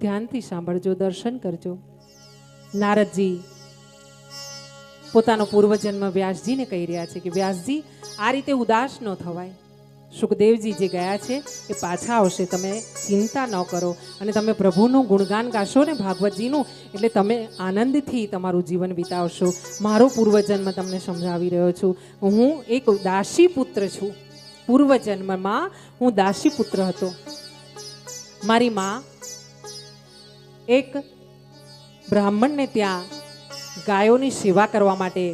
ધ્યાનથી સાંભળજો, દર્શન કરજો. નારદજી, પોતાનો પૂર્વજન્મ વ્યાસજીને કહી રહ્યા છે કે, વ્યાસજી, આ રીતે ઉદાસ ન થવાય. સુખદેવજી જે ગયા છે, એ પાછા આવશે. તમે ચિંતા ન કરો અને તમે પ્રભુનું ગુણગાન ગાશો ને ભાગવતજીનું, એટલે તમે આનંદથી તમારું જીવન વિતાવશો. મારો પૂર્વજન્મ તમને સમજાવી રહ્યો છું. હું એક દાસી પુત્ર છું. પૂર્વજન્મમાં હું દાસી પુત્ર હતો. મારી માં એક બ્રાહ્મણને ત્યાં ગાયોની સેવા કરવા માટે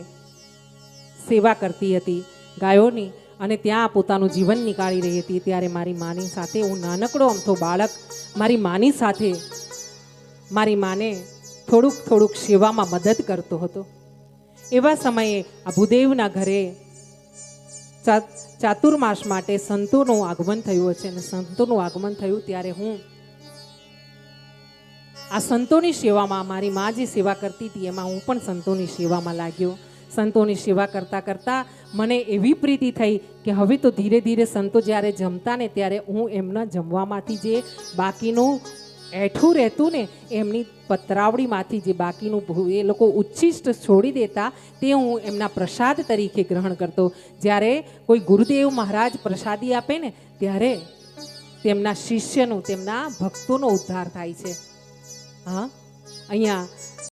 સેવા કરતી હતી. ગાયોની અને ત્યાં પોતાનું જીવન નીકાળી રહી હતી. ત્યારે મારી માની સાથે, હું નાનકડો અમથો બાળક, મારી માની સાથે, મારી માને થોડુંક થોડુંક સેવામાં મદદ કરતો હતો. એવા સમયે આ ભૂદેવના ઘરે ચાતુર્માસ માટે સંતોનું આગમન થયું છે અને સંતોનું આગમન થયું ત્યારે હું આ સંતોની સેવામાં મારી મા જે સેવા કરતી હતી, એમાં હું પણ સંતોની સેવામાં લાગ્યો. સંતોની સેવા કરતાં કરતાં મને એવી પ્રીતિ થઈ કે હવે તો ધીરે ધીરે સંતો જ્યારે જમતા ને ત્યારે હું એમના જમવામાંથી જે બાકીનું એઠું રહેતું ને એમની પતરાવડીમાંથી જે બાકીનું એ લોકો ઉચ્છિષ્ટ છોડી દેતા, તે હું એમના પ્રસાદ તરીકે ગ્રહણ કરતો. જ્યારે કોઈ ગુરુદેવ મહારાજ પ્રસાદી આપે ને, ત્યારે તેમના શિષ્યનું, તેમના ભક્તોનો ઉદ્ધાર થાય છે. હા અહીંયા